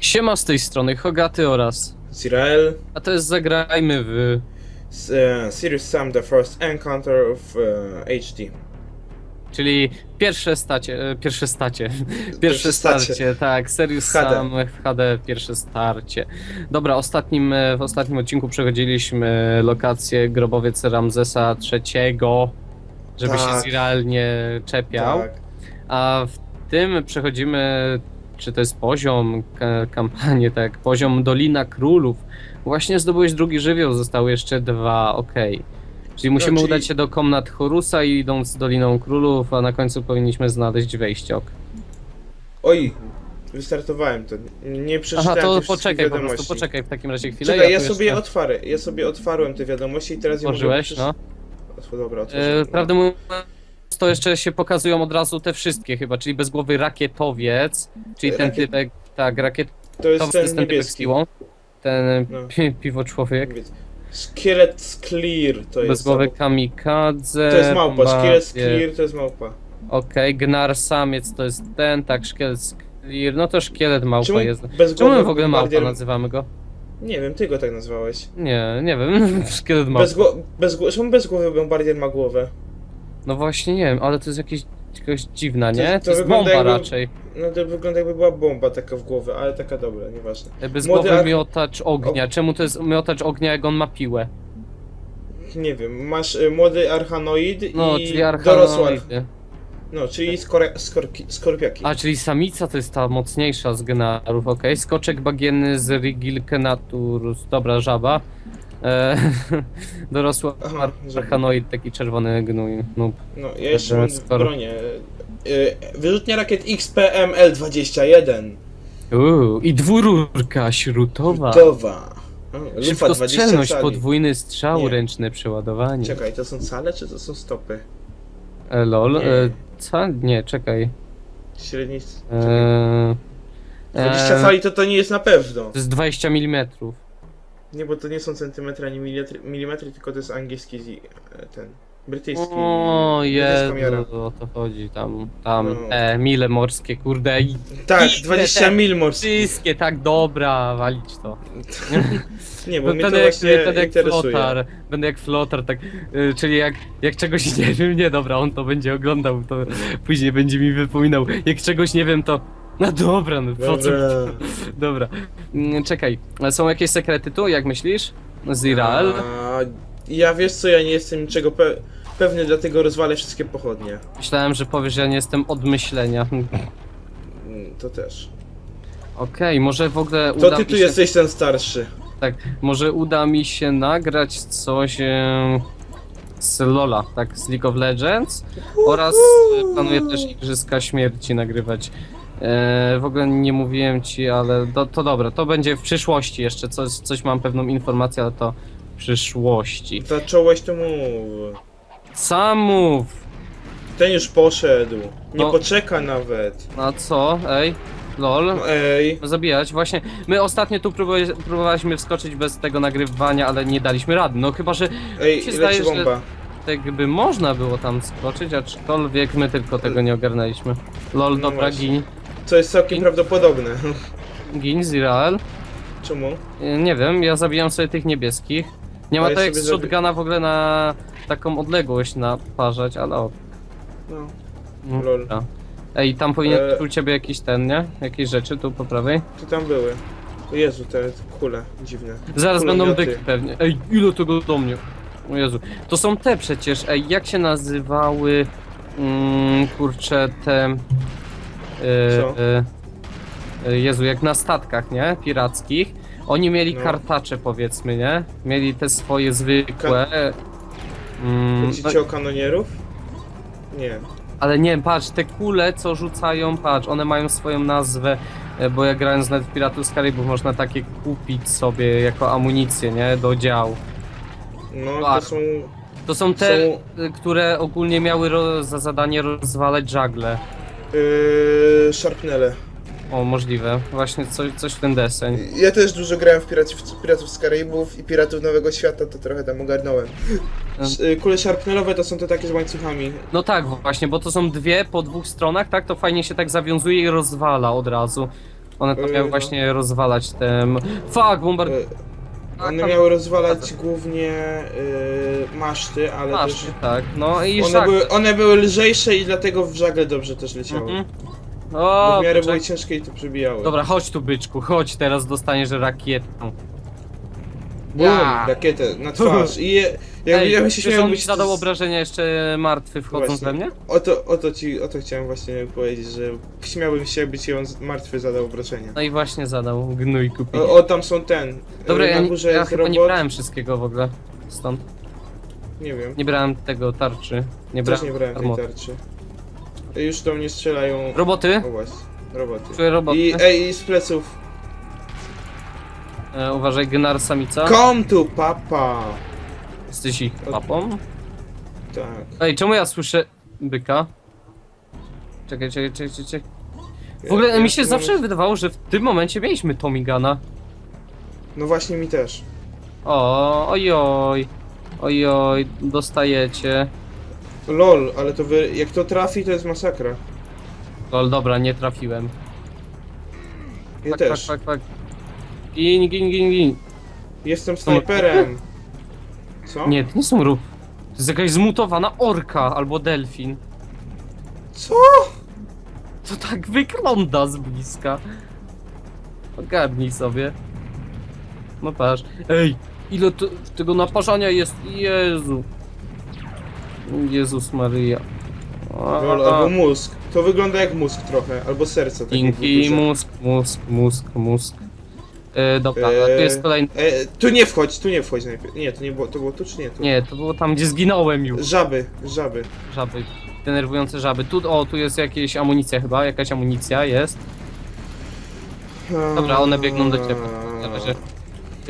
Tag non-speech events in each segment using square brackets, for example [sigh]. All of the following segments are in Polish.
Siema z tej strony, Hogaty oraz. Zirael, A to jest Zagrajmy w... s- uh, Serious Sam, the first encounter of uh, HD. Czyli pierwsze stacie, e, pierwsze stacie, pierwsze Pierwsze stacie. starcie, tak, Serious W HD. Sam w HD, pierwsze starcie. Dobra, ostatnim, e, w ostatnim odcinku przechodziliśmy lokację Grobowiec Ramzesa III, żeby się Tak. Zirael nie czepiał. Tak. A w tym przechodzimy, czy to jest poziom ka- kampanii, [laughs] tak, poziom Dolina Królów. Właśnie zdobyłeś drugi żywioł, zostały jeszcze dwa, okej. Czyli musimy czyli- udać się do komnat Horusa i idąc Doliną Królów, a na końcu powinniśmy znaleźć wejście. ok. Oj, wystartowałem to. Nie Aha, przeczytałem to tych wszystkich poczekaj po prostu, poczekaj w takim razie chwilę. Czekaj, ja tu sobie, jeszcze otwarę, ja sobie otwarłem te wiadomości i teraz je mogę otworzyłeś, przeczy- no. O, Dobra, E, otworzyłem. prawdę mówiąc, to jeszcze się pokazują od razu te wszystkie chyba, czyli bezgłowy rakietowiec, czyli ten Rakiet- typek, tak, rakiet To jest ten typek z niebieski. Ten No. pi piwo człowiek. Skielet Clear to jest. Bezgłowy albo- kamikadze. To jest małpa, Skielet Bambie. Clear to jest małpa. Okej, gnar samiec to jest ten, tak, szkielet clear. No to szkielet małpa Czemu jest. Czemu bezgłowy my w ogóle małpa bombardier- nazywamy go? Nie wiem, ty go tak nazwałeś. Nie, nie wiem, [laughs] szkielet małpa. Bezgło... Bezgło... Czemu bezgłowy bombardier ma głowę? No właśnie nie wiem, ale to jest jakieś, jakaś dziwna, To- nie? to To, jest wygląda bomba jakby- raczej. No to wygląda jakby była bomba taka w głowę, ale taka dobra, nieważne. Bezgłowy Młody ar- miotacz ognia. Czemu to jest miotacz ognia, jak on ma piłę? Nie wiem, masz y, młody archanoid No, i czyli dorosły arch... No, czyli skore... skorki... skorpiaki. A, czyli samica to jest ta mocniejsza z genarów, okej. Skoczek bagienny z Rigilkenaturus, dobra, żaba. E, [laughs] dorosły Aha, archanoid, taki czerwony gnój. No, No, ja jeszcze mam skoro- bronię. Y, Wyrzutnia rakiet XPML-21. Uuu, i dwururka śrutowa. Gotowa. Lufa Szybkostrzelność, 20 cali. podwójny strzał, Nie. ręczne przeładowanie. Czekaj, to są cale czy to są stopy? E, lol, Nie. e, co? Nie, czekaj. Średni... Czekaj. E, 20 e, cali to to nie jest na pewno. To jest 20 mm. Nie, bo to nie są centymetry ani milimetry, milimetry tylko to jest angielski zi- e, ten... Brytyjski. O brytyjska miara. Jezu, o to chodzi, tam, tam, No. te mile morskie, kurde, i Tak, I 20 te- mil morskich. wszystkie, tak, dobra, walić to. [laughs] Nie, bo mnie to właśnie będę jak interesuje. flotar, będę jak flotar, tak, y, czyli jak, jak czegoś nie wiem, nie, dobra, on to będzie oglądał, to później będzie mi wypominał, jak czegoś nie wiem, to, no dobra, no po co, Dobra. dobra, Mm, czekaj, a są jakieś sekrety tu, jak myślisz? Z Irael? A, Ja wiesz co, ja nie jestem niczego pe pewny, dlatego rozwalę wszystkie pochodnie. Myślałem, że powiesz, że ja nie jestem od myślenia. Mm, To też. Okej, może w ogóle To uda ty mi tu się... jesteś ten starszy. Tak, może uda mi się nagrać coś e, z Lola, tak, z League of Legends oraz e, planuję też Igrzyska Śmierci nagrywać. E, w ogóle nie mówiłem ci, ale to, to dobra, to będzie w przyszłości jeszcze, coś, coś mam pewną informację, ale to w przyszłości. Zacząłeś to mów. Sam mów! Ten już poszedł. Nie No. poczeka nawet. A co? Ej, lol. No ej. Zabijać, właśnie. My ostatnio tu próbowali- próbowaliśmy wskoczyć bez tego nagrywania, ale nie daliśmy rady. No chyba, że Ej, się leci zdaje, że- bomba. tak by można było tam skoczyć, aczkolwiek my tylko tego nie ogarnęliśmy. Lol, No dobra, właśnie. gin. Co jest całkiem Ej. prawdopodobne. Gin, Zirael. Czemu? Y, Nie wiem, ja zabijam sobie tych niebieskich. Nie ma ja to jak z shotguna w ogóle na taką odległość naparzać, ale o. No. mm, Lol. dobra. Ej, tam powinien E. być u ciebie jakiś ten, nie? Jakieś rzeczy tu po prawej. Tu tam były. O Jezu, te kule dziwne. Zaraz będą Kulomioty. byki pewnie. Ej, ile tego do mnie? O Jezu. To są te przecież, ej, jak się nazywały, mm, kurczę, te... Co? y, y, Jezu, jak na statkach, nie? Pirackich. Oni mieli No. kartacze, powiedzmy, nie? Mieli te swoje zwykłe... Mm, no, o kanonierów? Nie. ale nie, patrz, te kule, co rzucają, patrz, one mają swoją nazwę, e, bo jak grając nawet w Piratów z Karibów, można takie kupić sobie jako amunicję, nie? Do dział. No, to Tak. są... To są te, Są- które ogólnie miały za zadanie rozwalać żagle. Yy, Sharpnele. O, możliwe. Właśnie coś, coś w ten deseń. Ja też dużo grałem w Piratów, Piratów z Karaibów i Piratów Nowego Świata, to trochę tam ogarnąłem. Y, Kule szarpnelowe to są te takie z łańcuchami. No tak, właśnie, bo to są dwie po dwóch stronach, tak? To fajnie się tak zawiązuje i rozwala od razu. One tam Yy, miały no. właśnie rozwalać te... Fuck, bombard... One miały rozwalać głównie y, maszty, ale Masz, też... tak, no i One szak. były, one były lżejsze i dlatego w żagle dobrze też leciały. Mhm. Bo O, w miarę poczek- były ciężkie i to przebijały. Dobra, chodź tu byczku, chodź, teraz dostaniesz rakietę. Bum, Ja. rakietę na [laughs] twarz. I je, jak Ej, ja się wiesz, śmiałem, on mi być zadał obrażenia jeszcze martwy wchodząc we mnie? O to, o to ci, o to chciałem właśnie powiedzieć, że śmiałbym się, by ci on martwy zadał obrażenia. No i właśnie zadał, gnój kupi. O, o tam są ten. Dobra, y, ja, na nie- górze ja jest chyba robot. nie brałem wszystkiego w ogóle stąd. Nie wiem. Nie brałem tego tarczy. Nie Też brałem, nie brałem tej armory. tarczy. Już do mnie strzelają. Roboty? O właśnie, roboty. Czuję roboty. I ej, z pleców. E, uważaj, Gnar samica. Come to papa! Jesteś ich papą? Tak. Ej, czemu ja słyszę byka? Czekaj, czekaj, czekaj, czekaj. W ogóle mi się zawsze wydawało, że w tym momencie mieliśmy Tomigana. No właśnie mi też. O, ojoj. Ojoj, dostajecie. Lol, ale to wy, jak to trafi, to jest masakra. Lol, dobra, nie trafiłem. Ja tak, też. tak, tak, tak. Gin, gin, gin, gin. Jestem snajperem. Co? Nie, to nie są rób. To jest jakaś zmutowana orka albo delfin. Co? To tak wygląda z bliska. Ogarnij sobie. No patrz. Ej, ile to, tego naparzania jest? Jezu. Jezus. Lol, albo mózg. To wygląda jak mózg trochę, albo serce. takie Dinki, duże. mózg, mózg, mózg, mózg. E, dobra, a tu jest kolejny. E, tu nie wchodź, tu nie wchodź najpierw. Nie, to nie było, to było tu czy nie tu? Nie, to było tam, gdzie zginąłem już. Żaby, żaby. Żaby. Denerwujące żaby. Tu, o, tu jest jakieś amunicja chyba, jakaś amunicja jest. Dobra, one biegną do ciebie. Na razie.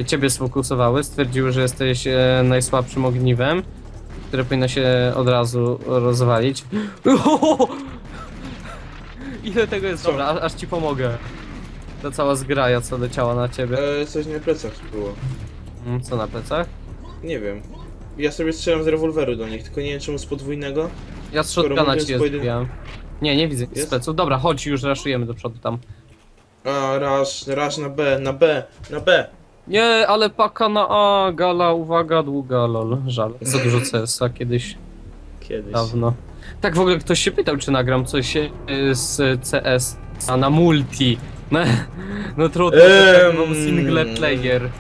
Ciebie sfokusowały, stwierdziły, że jesteś e, najsłabszym ogniwem, które powinno się od razu rozwalić. [gasps] Ile tego jest? Dobra, aż ci pomogę. Ta cała zgraja, co leciała na ciebie. E, coś na plecach było. Mm, Co na plecach? Nie wiem. Ja sobie strzelam z rewolweru do nich, tylko nie wiem czemu z podwójnego. Ja z Skoro shotguna mówiąc ci je pojedyn-. Nie, nie widzę Jest? speców. Dobra, chodź już raszujemy do przodu tam. A, raz, raz na B, na B, na B. Nie, ale paka na A, gala, uwaga, długa, lol. Żal. Za dużo CS-a kiedyś. Kiedyś. Dawno. Tak w ogóle ktoś się pytał, czy nagram coś e, z CS a na multi. No, [laughs] no trudno, Ehm. um, mam single player.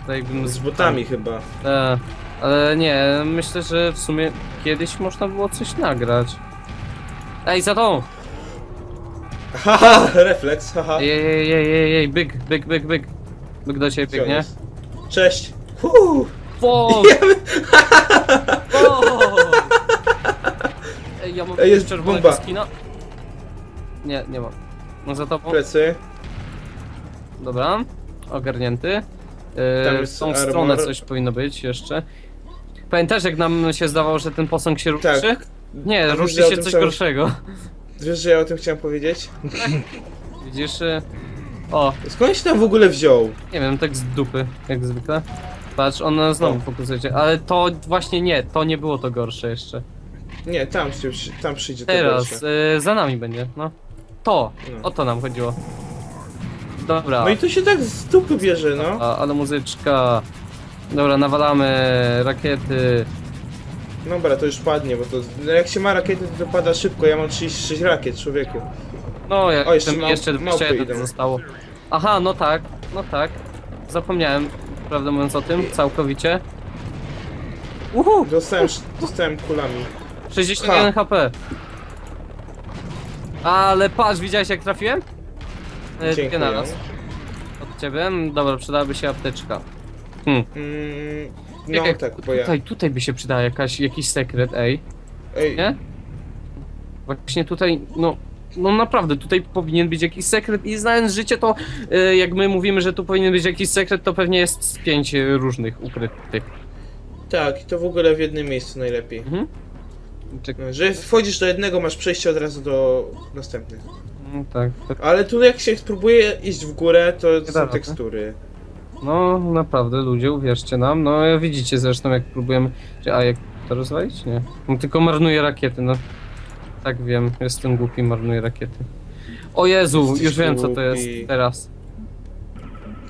Tutaj bym Z botami chyba. E, ale nie, myślę, że w sumie kiedyś można było coś nagrać. Ej, za tą! [laughs] Haha, refleks, haha. Ej, ej, ej, ej, ej, byk, byk, byk, byk. Byk do ciebie biegnie. Cześć. Huu. [laughs] Fuck! Ej, ja mam Ej, jest czerwonego bomba. skina. Nie, nie mam. No za tobą. Plecy. Dobra, ogarnięty. Yy, Tam w jest tą armor. stronę coś powinno być jeszcze. Pamiętasz jak nam się zdawało, że ten posąg się ruszy? Tak. Nie, wiesz, ruszy że o się tym coś gorszego. Wiesz, że ja o tym chciałem powiedzieć? [laughs] Widzisz? y, O, Skąd się tam w ogóle wziął? nie wiem, tak z dupy, jak zwykle. Patrz, on znowu O. fokusuje się, ale to właśnie nie, to nie było to gorsze jeszcze. Nie, tam, się, tam przyjdzie to Teraz, gorsze. y, za nami będzie, no. To, o to nam chodziło. Dobra, No i to się tak z dupy bierze, no. a, ale muzyczka. Dobra, nawalamy rakiety. Dobra, to już padnie, bo to... No jak się ma rakiety, to to pada szybko. Ja mam 36 rakiet, człowieku. No, jak O, jeszcze jeszcze, mał- jeszcze małpy 21 idą. zostało. Aha, no tak, no tak. Zapomniałem, prawdę mówiąc o tym, całkowicie. Uhu! Dostałem, dostałem kulami. 61 HP. Ale patrz, widziałeś jak trafiłem? E, Dwie Dziękuję. naraz. Od ciebie? Mm, Dobra, przydałaby się apteczka. Hmm. Mm, no Czekaj, tak, bo ja... tutaj, tutaj by się przydała jakaś, jakiś sekret, ej. Ej, Nie? Właśnie tutaj, no, no naprawdę, tutaj powinien być jakiś sekret i znając życie, to e, jak my mówimy, że tu powinien być jakiś sekret, to pewnie jest z pięć e, różnych ukrytych. tak, i to w ogóle w jednym miejscu najlepiej. Mhm. No, Że wchodzisz do jednego, masz przejście od razu do następnych. no, tak. Ale tu jak się spróbuje iść w górę, to da są rady. tekstury. No, naprawdę, ludzie, uwierzcie nam. No, widzicie zresztą, jak próbujemy. A jak to rozwalić? Nie. No, tylko marnuje rakiety, no. Tak wiem, jestem głupi, marnuję rakiety. O Jezu, Jesteś już wiem co to głupi. jest teraz.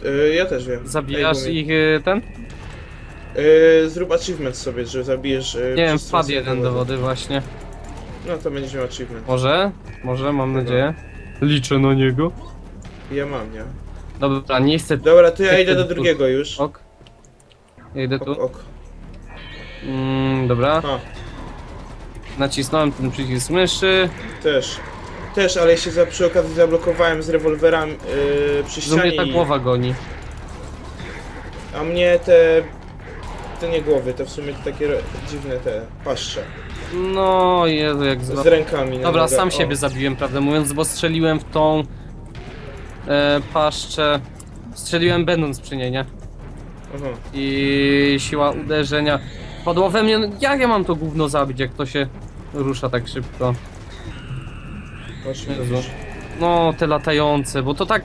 Y, ja też wiem. Zabijasz Ej, bo mi- ich y, ten? Y, zrób achievement sobie, że zabijesz... y, Nie wiem, wpadł jeden do wody właśnie. No to będziesz miał achievement. Może? Może, mam Dobra. nadzieję. Liczę na niego. Ja mam, nie? Dobra, nie chcę... Dobra, to ja idę do drugiego już. Ok. Ja idę tu. Ok, ok. Mm, dobra. A, Nacisnąłem ten przycisk myszy. też. Też, ale się za, przy okazji zablokowałem z rewolwerami yy, przy Że mnie ścianie ta i, głowa goni. A mnie te... To nie głowy, to w sumie to takie dziwne te paszcze. No, Jezu, jak zła... Z rękami Dobra, nogach. sam O, siebie zabiłem, prawdę mówiąc, bo strzeliłem w tą e, paszczę. Strzeliłem będąc przy niej, nie? Aha. I siła uderzenia padła we mnie. Jak ja mam to gówno zabić, jak to się rusza tak szybko? Właśnie. No, te latające, bo to tak,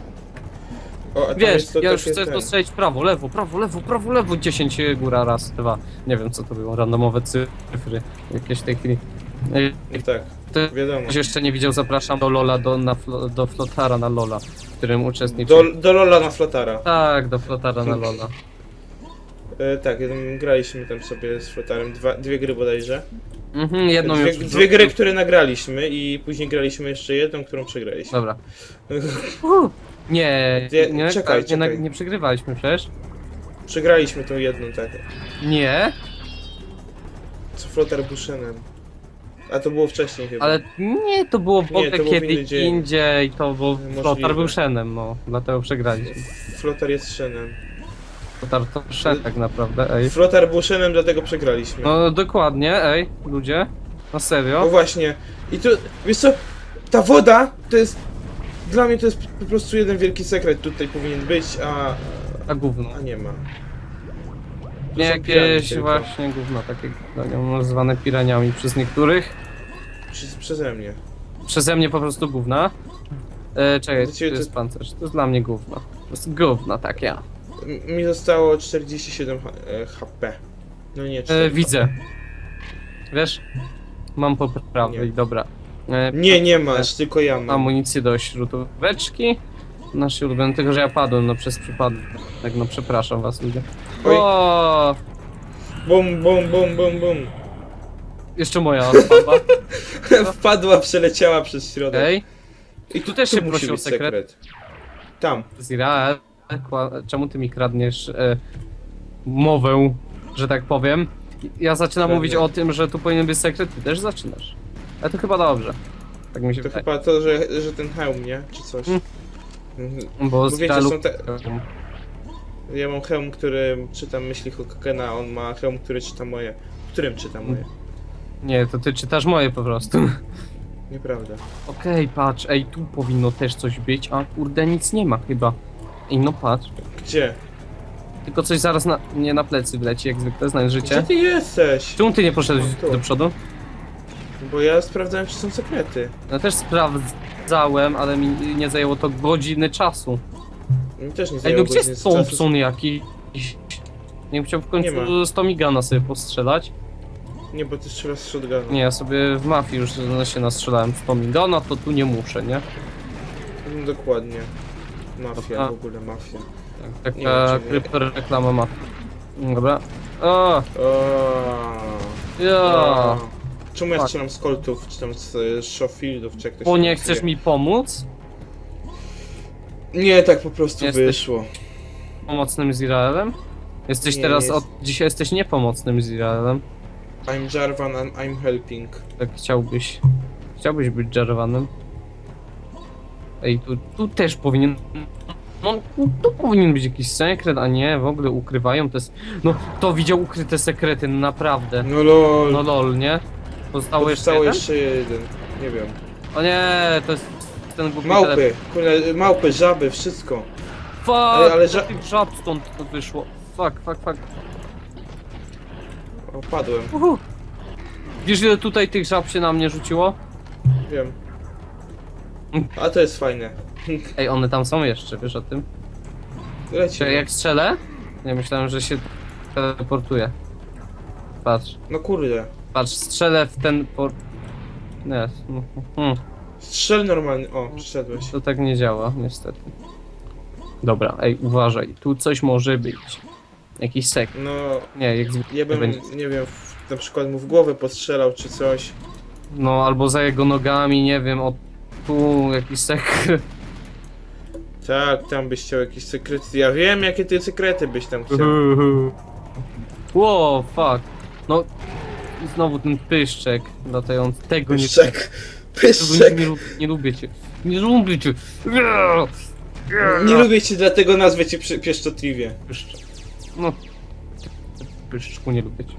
O, a wiesz, to ja już chcę ten. to strzelić w prawo, lewo, prawo, lewo, prawo, lewo, 10 góra, raz, dwa. Nie wiem co to było, randomowe cyfry jakieś w tej chwili. Ej, Tak, Ty wiadomo. ktoś jeszcze nie widział, zapraszam do Lola, do, na, do Flotara na Lola, w którym uczestniczy. Do, do Lola na Flotara. Tak, do Flotara na [laughs] Lola. E, tak, graliśmy tam sobie z Flotarem, dwa, dwie gry bodajże. Mhm, jedną Dwie, już dwie gry, które nagraliśmy i później graliśmy jeszcze jedną, którą przegraliśmy. Dobra. [laughs] Nie, Nie, nie, czekaj, nie, nie, czekaj. nie przegrywaliśmy przecież. Przegraliśmy tą jedną, tak. Nie, Co Flotar Bushenem. A to było wcześniej chyba. ale nie, to było w Nie, ogóle to było w kiedy dzień. indziej, to bo Możliwe. Flotar był Szenem, no, dlatego przegraliśmy. Flotar jest Shenem. Flotar to Szen tak naprawdę, ej. Flotar był Shenem, dlatego przegraliśmy. No dokładnie, ej, ludzie, na No serio. właśnie. I tu, wiesz co, ta woda to jest... Dla mnie to jest po prostu jeden wielki sekret tutaj powinien być, a... A gówno. A nie ma. To Nie, jakieś właśnie gówno, takie gówno, nazywane piraniami przez niektórych. Przez, przeze mnie. Przeze mnie po prostu gówna. E, czekaj, to ciebie to- jest pancerz, to jest dla mnie gówno. To jest gówno, tak ja. Mi zostało 47 H- e, HP. No nie, 4 E, widzę. Wiesz? Mam po prawej, Nie. dobra. E, Nie, nie masz, tylko ja mam. Amunicję do śrutóweczki. Nasz ulubiony, tylko że ja padłem, no przez przypadek. Tak, no przepraszam was ludzie. Oj. O, Bum, bum, bum, bum, bum. Jeszcze moja odpadła. [laughs] Wpadła, przeleciała przez środek. Okej. I tu też się musi prosi o być sekret. Tam. Zira, kła- czemu ty mi kradniesz e, mowę, że tak powiem? Ja zaczynam mówić o tym, że tu powinien być sekret, ty też zaczynasz. Ale to chyba dobrze. Tak mi się To wydaje. chyba to, że, że ten hełm, nie? Czy coś. Mm. Mhm. Bo wiecie, Zira są te- Ja mam hełm, który czyta myśli Hokagena, a on ma hełm, który czyta moje. Którym czyta moje? Nie, to ty czytasz moje po prostu. [laughs] Nieprawda. Okej, patrz, ej, tu powinno też coś być, a kurde nic nie ma chyba. Ej, no patrz. Gdzie? Tylko coś zaraz na, nie na plecy wleci, jak zwykle, znając Gdzie życie. ty jesteś? Czemu ty nie poszedłeś Tu. do przodu? Bo ja sprawdzałem, czy są sekrety. Ja też sprawdzałem, ale mi nie zajęło to godziny czasu. Mi też nie Ej, zajęło no gdzie godziny jest czasu. Thompson jakiś? Nie wiem, chciał w Nie końcu ma. z Tomigana sobie postrzelać. Nie, bo ty strzelasz z shotguna. Nie, ja sobie w mafii już się nastrzelałem z Tomigana, to tu nie muszę, nie? No, dokładnie. Mafia, Dobra. w ogóle mafia. Tak, Nie taka wiem, czy kryptoreklama mafii. Dobra. O, O, ja. o. Czemu ja Tak. strzelam z Coltów, czy tam z e, Schofieldów, czy jak to się Bo nie nazywa? chcesz mi pomóc? Nie, tak po prostu Jesteś- wyszło. Pomocnym z Izraelem? Jesteś Nie, teraz, jest- od dzisiaj jesteś niepomocnym z Izraelem. I'm Jarvan and I'm helping. Tak chciałbyś. Chciałbyś być Jarvanem? Ej, tu, tu też powinien. No, tu, tu powinien być jakiś sekret, a nie, w ogóle ukrywają te. s- No, kto widział ukryte sekrety, no naprawdę. No lol. No lol, nie? Pozostało jeszcze Zostało jeden? jeszcze jeden. Nie wiem. O nie, to jest ten głupi telefon. Małpy, kurde, małpy, żaby, wszystko. Fuck, Ale- ale ale ża- żab stąd to wyszło. Fuck, fuck, fuck. Opadłem, Uhu. Wiesz ile tutaj tych żab się na mnie rzuciło? wiem. A to jest fajne. [laughs] Ej, one tam są jeszcze, wiesz o tym? Czy jak strzelę? Nie myślałem, że się teleportuje. Patrz, No kurde. Patrz, strzelę w ten por... Nie. mhm. Strzel normalnie. O, przyszedłeś. To tak nie działa, niestety. Dobra, ej, uważaj, tu coś może być. Jakiś sek. No, Nie, jak zwykle ja bym, będzie. nie wiem, w, na przykład mu w głowę postrzelał czy coś. No, albo za jego nogami, nie wiem, o tu jakiś sek. [laughs] Tak, tam byś chciał jakieś sekrety. Ja wiem, jakie ty sekrety byś tam chciał. Wow, fuck. No, i znowu ten pyszczek latający. Tego nie, Pyszczek. Pyszczek. nie, lubię, nie lubię cię. Nie lubię cię. Nie lubię cię, dlatego nazwę cię przy- pieszczotliwie. Pyszczek. No, pyszczku nie lubię cię.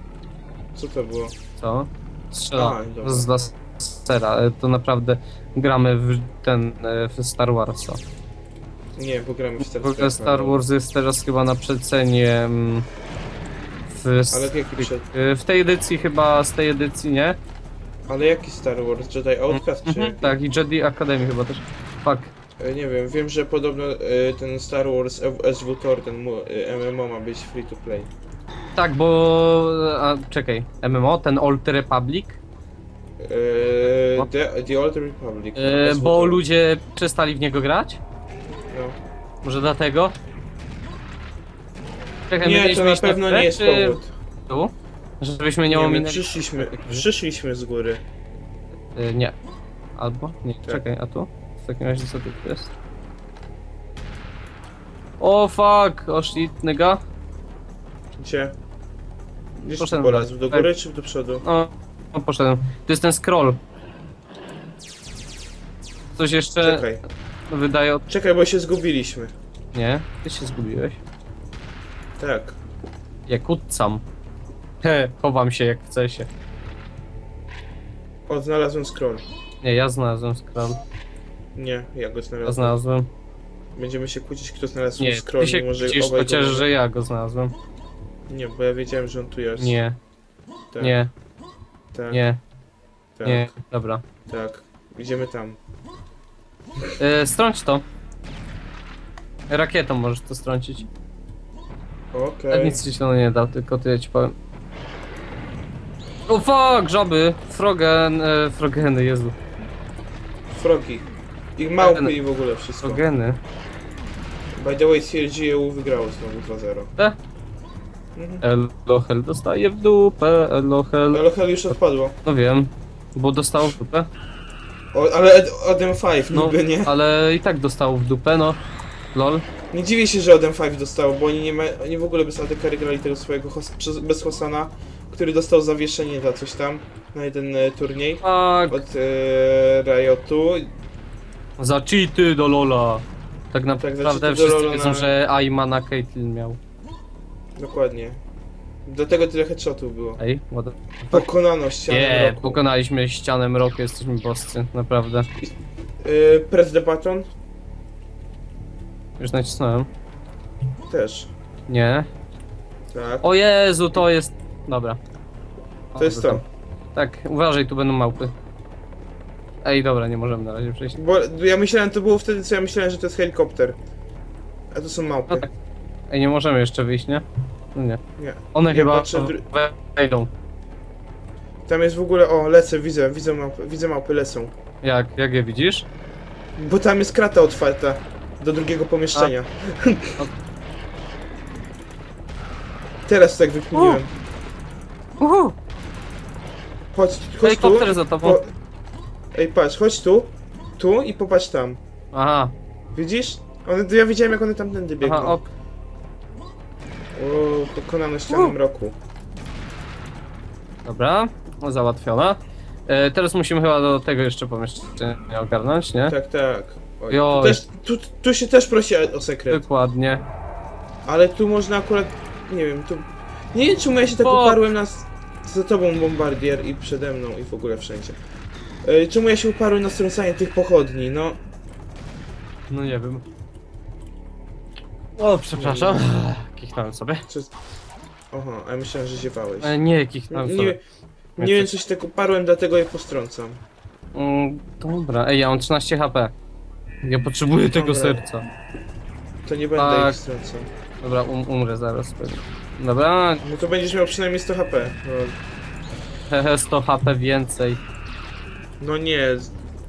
Co to było? Co? Strzela A, dobra. z lasera. E, To naprawdę gramy w ten, e, w Star Warsa. Nie, bo gramy w W Star, ogóle Star Wars jest teraz chyba na przecenie mm, w, Ale jaki przed... e, w tej edycji chyba, z tej edycji, nie? Ale jaki Star Wars? Jedi Outcast czy Mhm, jaki? tak, i Jedi Academy chyba też. Fuck. E, Nie wiem, wiem, że podobno e, ten Star Wars SWTOR, ten mu- e, MMO ma być free to play. Tak, bo... A, czekaj, MMO, ten Old Republic? E. The, The Old Republic. E, bo ludzie przestali w niego grać? No. Może dlatego? Czekaj, my Nie, to mieliśmy na iść pewno górę, nie jest czy powód. Tu? Żebyśmy nie Nie, my ominęli... przyszliśmy, przyszliśmy z góry. Y, nie. Albo? Nie, Tak. czekaj, a tu? W takim razie co tu jest? O fuck! O shit, nigga. Gdzie? Gdzieś tu Poszedłem polazł? Do dalej. góry czy do przodu? No, no poszedłem. To jest ten scroll. Coś jeszcze Czekaj. wydaje od... Czekaj, bo się zgubiliśmy. Nie? Ty się zgubiłeś? Tak. Jakutsam. He, chowam się jak chce się. O, znalazłem scroll. Nie, ja znalazłem scroll. Nie, ja go Ja znalazłem. znalazłem. Będziemy się kłócić, kto znalazł Nie, scroll, ty się mimo że kłócisz, obaj go chociaż mamy. że ja go znalazłem. Nie, bo ja wiedziałem, że on tu jest. Nie, tak, nie, tak, nie, tak, nie. Dobra. tak. Idziemy tam. E, strąć to. Rakietą możesz to strącić. Okej. Okay. Nic ci się nie da, tylko ty ja ci powiem. O fuck, żaby! Frogen, e, frogeny, Jezu. Frogi. I małpy i w ogóle wszystko. Frogeny. By the way, CLG wygrało znowu 2-0. Te? Mhm. Elohel dostaje w dupę, Elohel. Ale hell już odpadło. No wiem, bo dostało w dupę. O, ale Odem 5 No, niby, nie? ale i tak dostało w dupę, no. Lol. Nie dziwię się, że Odem 5 dostało, bo oni nie ma, oni w ogóle bez ADK grali tego swojego bez Hosana, który dostał zawieszenie za coś tam na jeden e, turniej Tak, od e, Riotu. za cheaty do Lola. Tak za naprawdę do wszyscy wiedzą, na- że Aima na Caitlyn miał. Dokładnie. Do tego tyle headshotów było. Ej, what the... Pokonano ścianę Nie, roku. pokonaliśmy ścianę mroku, jesteśmy boscy, naprawdę. E, press the button? Już nacisnąłem. Też. Nie. Tak. O Jezu, to jest... Dobra. O, To jest to. Tak, uważaj, tu będą małpy. Ej, dobra, nie możemy na razie przejść. Bo ja myślałem, to było wtedy, co ja myślałem, że to jest helikopter. A to są małpy. No tak. Ej, nie możemy jeszcze wyjść, nie? No nie. Nie. One Ja chyba patrzę, wejdą. Tam jest w ogóle, o, lecę, widzę, widzę małpy, widzę małpy, lecą. Jak, jak je widzisz? Bo tam jest krata otwarta do drugiego pomieszczenia. [laughs] Teraz tak wykminiłem. Uhu! Chodź, chodź tu. Helikopter za tobą. Po... Ej, patrz, chodź tu, tu i popatrz tam. Aha, Widzisz? One, ja widziałem, jak one tamtędy biegną. aha, ok. O, pokonano ścianę mroku. Dobra, załatwiona. E, teraz musimy chyba do tego jeszcze pomieszczenia ogarnąć, nie? Tak, tak. Oj, tu, Joj. też, tu, tu się też prosi o sekret. Dokładnie. Ale tu można akurat, nie wiem, tu... Nie wiem czemu ja się tak Bo- uparłem na... s- Za tobą bombardier i przede mną i w ogóle wszędzie. E, czemu ja się uparłem na strącanie tych pochodni, no... No nie wiem. O, przepraszam. [laughs] Kichnąłem sobie. Czy... Aha, a ja myślałem, że ziewałeś. E, nie, kichnąłem Nie, sobie. nie, nie wiem, coś tak uparłem, dlatego je postrącam. Mm, dobra, ej, ja mam 13 HP. Ja potrzebuję tego Dobra. serca. To nie będę Tak. ich strącał. Dobra, um, umrę zaraz pewnie. Dobra, No to będziesz miał przynajmniej 100 HP. No, [laughs] hehe, 100 HP więcej. no nie,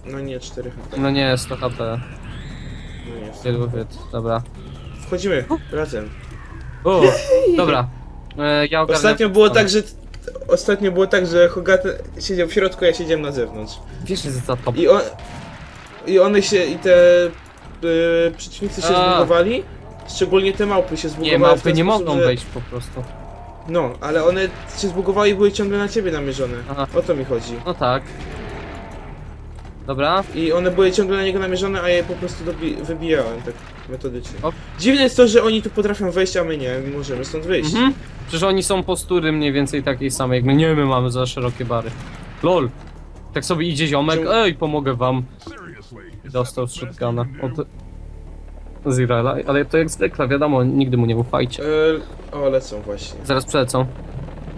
No nie, 4 HP. No nie, 100 HP. No nie. Wyt. Dobra. Wchodzimy razem. O, dobra. E, ja ogarnę... Ostatnio było tak, że... Ostatnio było tak, że Hogaty siedział w środku, ja siedziałem na zewnątrz. Wiesz, że za to... I, on, I one się, i te y, przeciwnicy się A. zbugowali. Szczególnie te małpy się zbugowały. Nie, w małpy ten nie sposób, mogą że- wejść po prostu. No, ale one się zbugowały i były ciągle na ciebie namierzone. Aha. O to mi chodzi. No tak. Dobra. I one były ciągle na niego namierzone, a ja je po prostu dobi- wybijałem tak metodycznie. O. Dziwne jest to, że oni tu potrafią wejść, a my nie, my możemy stąd wyjść. Mhm. Przecież oni są postury mniej więcej takiej samej jak my. Nie, my mamy za szerokie bary. LOL. Tak sobie idzie ziomek, Czemu- ej, pomogę wam. I dostał z shotguna od Zirela, ale to jak zwykle, wiadomo, nigdy mu nie ufajcie. E, o, lecą właśnie. Zaraz przelecą.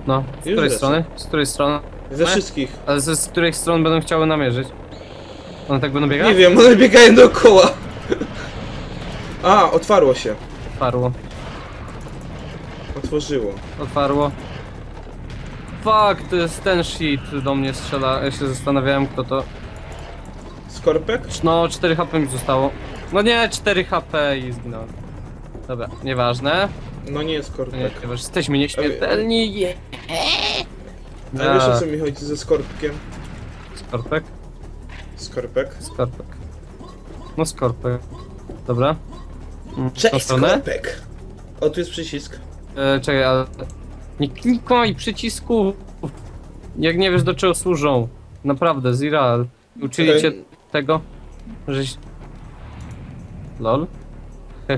No, z której lecą. strony? Z której strony? Ze wszystkich. Ale z, z której stron będą chciały namierzyć? One tak będą biegać? Nie wiem, one biegają dookoła. A, otwarło się. Otwarło. Otworzyło. Otwarło. Fuck, to jest ten shit do mnie strzela. Ja się zastanawiałem kto to. Skorpek? No, 4 HP mi zostało. No nie, 4 HP i zginąłem. Dobra, nieważne. No nie, Nie, skorpek. nieważne. Jesteśmy nieśmiertelni. Je. A wiesz o co mi chodzi ze skorpkiem? Skorpek? Skorpek. Skorpek. No skorpek. Dobra. Mm, Cześć, skorpek! O, tu jest przycisk. E, czekaj, ale... Nie klikaj przycisków! Jak nie wiesz do czego służą. Naprawdę, Ziral. Uczyli cię tego, żeś... Lol? [laughs]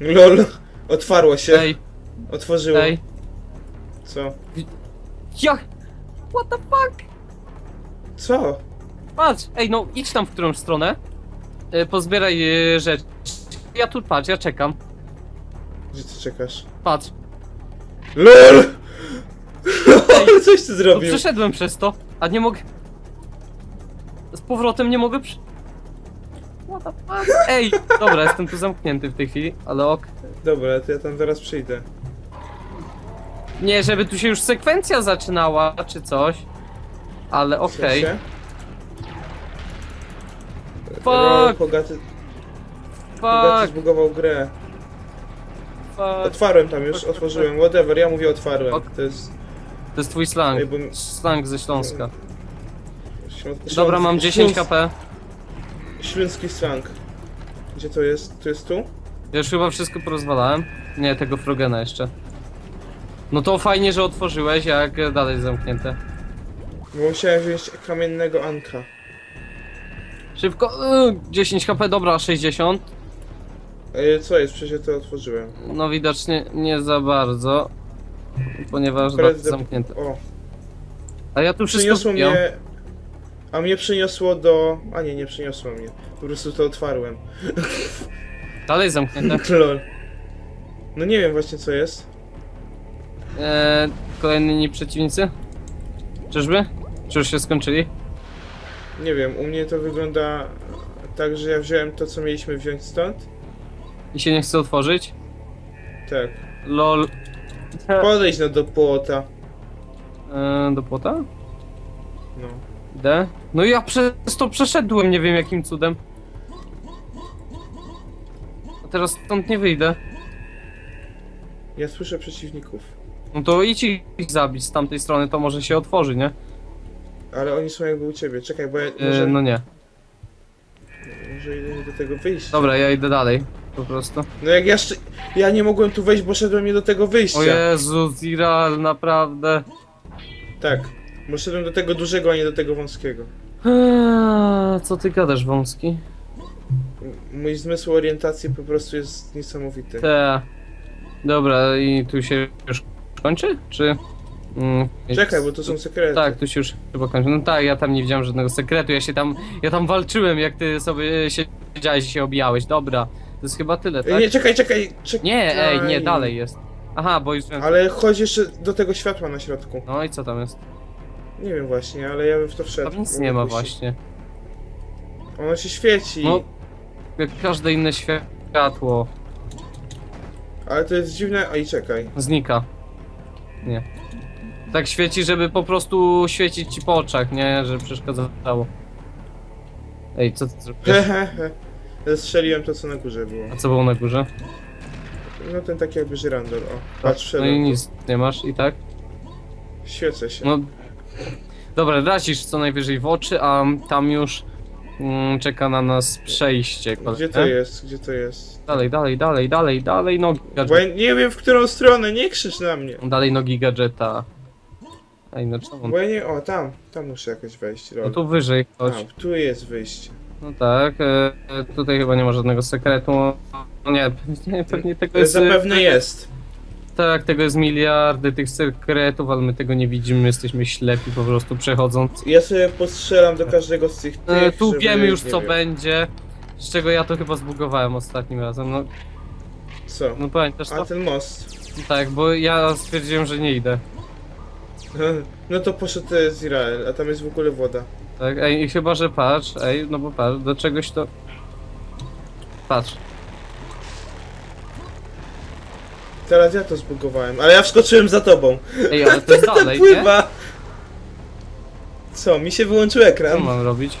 LOL. Otwarło się. Ej, Otworzyło. ej. Co? Jak? What the fuck? Co? Patrz, ej no, idź tam w którą stronę. E, pozbieraj e, rzeczy. Ja tu patrz, ja czekam. Gdzie ty czekasz? Patrz. LOL! [laughs] Ej, Coś ty no zrobił. przeszedłem przez to, a nie mogę... Z powrotem nie mogę przy... What the fuck? Ej, dobra, jestem tu zamknięty w tej chwili, ale ok. Dobra, to ja tam zaraz przyjdę. Nie, żeby tu się już sekwencja zaczynała, czy coś. Ale okej. sensie? Fuck. Hogaty Fuck, zbugował grę. fuck. Otwarłem tam już, otworzyłem. Whatever, ja mówię otwarłem. To jest... To jest twój slang. Ej, bo... Slang ze Śląska. Dobra, mam 10 śląs- kp. Śląski slang. Gdzie to jest? To jest tu? Ja już chyba wszystko porozwalałem. Nie, tego Frogena jeszcze. No to fajnie, że otworzyłeś, jak dalej zamknięte. Bo musiałem wziąć kamiennego Anka. Szybko, y, 10 HP, dobra, 60. E, co jest? Przecież ja to otworzyłem. No widocznie nie za bardzo. Ponieważ za- zamknięte. O, A ja tu wszystko przyniosło mnie... A mnie przyniosło do... A nie, nie przyniosło mnie. Po prostu to otwarłem. Dalej zamknięte. [laughs] Lol. No nie wiem właśnie co jest. Eee, kolejni przeciwnicy? Czyżby? Czy już się skończyli? Nie wiem, u mnie to wygląda tak, że ja wziąłem to, co mieliśmy wziąć stąd. I się nie chce otworzyć? Tak. LOL. Podejdź no do płota. Eee, do płota? No. D? No ja przez to przeszedłem, nie wiem jakim cudem. A teraz stąd nie wyjdę. Ja słyszę przeciwników. No to idź ich zabić z tamtej strony, to może się otworzy, nie? Ale oni są jakby u ciebie. Czekaj, bo ja Eee, może, no nie. może idę do tego wyjścia. Dobra, ja idę dalej. Po prostu. No jak ja jeszcze... Ja nie mogłem tu wejść, bo szedłem nie do tego wyjścia. O Jezu, Ziral, naprawdę. Tak. Bo szedłem do tego dużego, a nie do tego wąskiego. Eee, co ty gadasz, wąski? Mój zmysł orientacji po prostu jest niesamowity. Te. Dobra, i tu się już kończy? Czy. Mm, Czekaj, bo to są sekrety. Tak, tu się już chyba kończy. No tak, ja tam nie widziałem żadnego sekretu. Ja się tam. Ja tam walczyłem, jak ty sobie siedziałeś i się obijałeś. Dobra. To jest chyba tyle, Ej, tak? Nie, czekaj, czekaj, czekaj. Nie, ej, nie, dalej jest. Aha, bo już. Ale chodź jeszcze do tego światła na środku. No i co tam jest? Nie wiem właśnie, ale ja bym w to wszedł. Tam nic nie ma właśnie. Ono się świeci. No. Jak każde inne światło. Ale to jest dziwne. Oj, czekaj. Znika. Nie. Tak świeci, żeby po prostu świecić ci po oczach, nie? Że przeszkadzało. Ej, co ty zrobiłeś? Hehehe. Zestrzeliłem to, co na górze było. A co było na górze? No ten taki jakby żyrandol, o. Patrz, No i nic nie masz i tak? Świecę się. No. Dobra, razisz co najwyżej w oczy, a tam już mm, czeka na nas przejście. Gdzie to jest? Gdzie to jest? Dalej, dalej, dalej, dalej, dalej nogi Bo gadżeta. ja nie wiem, w którą stronę, nie krzycz na mnie. Dalej nogi gadżeta. Ej, no czemu? Bo ja nie... O, tam. Tam muszę jakoś wejść, No tu wyżej chodź. A, tu jest wyjście. No tak, e, e, tutaj chyba nie ma żadnego sekretu. No nie, [laughs] nie pewnie tego jest... Zapewne jest. Tak, tego jest miliardy tych sekretów, ale my tego nie widzimy, jesteśmy ślepi po prostu przechodząc. Ja sobie postrzelam do każdego z tych tych, E, tu żeby- wiemy już nie co wiem. będzie. Z czego ja to chyba zbugowałem ostatnim razem. No, Co? no pamiętasz A to? ten most. Tak, bo ja stwierdziłem, że nie idę. [laughs] No to poszedł to jest Izrael, a tam jest w ogóle woda. Tak, ej, i chyba, że patrz, ej, no bo patrz, do czegoś to... Patrz. Teraz ja to zbugowałem, ale ja wskoczyłem za tobą. Ej, ale to [laughs] jest dalej, nie? pływa! Co, mi się wyłączył Co ekran. mam robić? Mi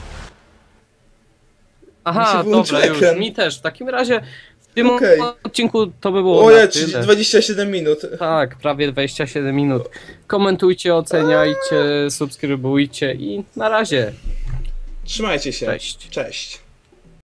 Aha, się wyłączył dobra, już, ekran. mi też. W takim razie w tym Okej. odcinku to by było O, na ja, tyle. 27 minut. Tak, prawie 27 minut. Komentujcie, oceniajcie, subskrybujcie i na razie. Trzymajcie się. Cześć. Cześć.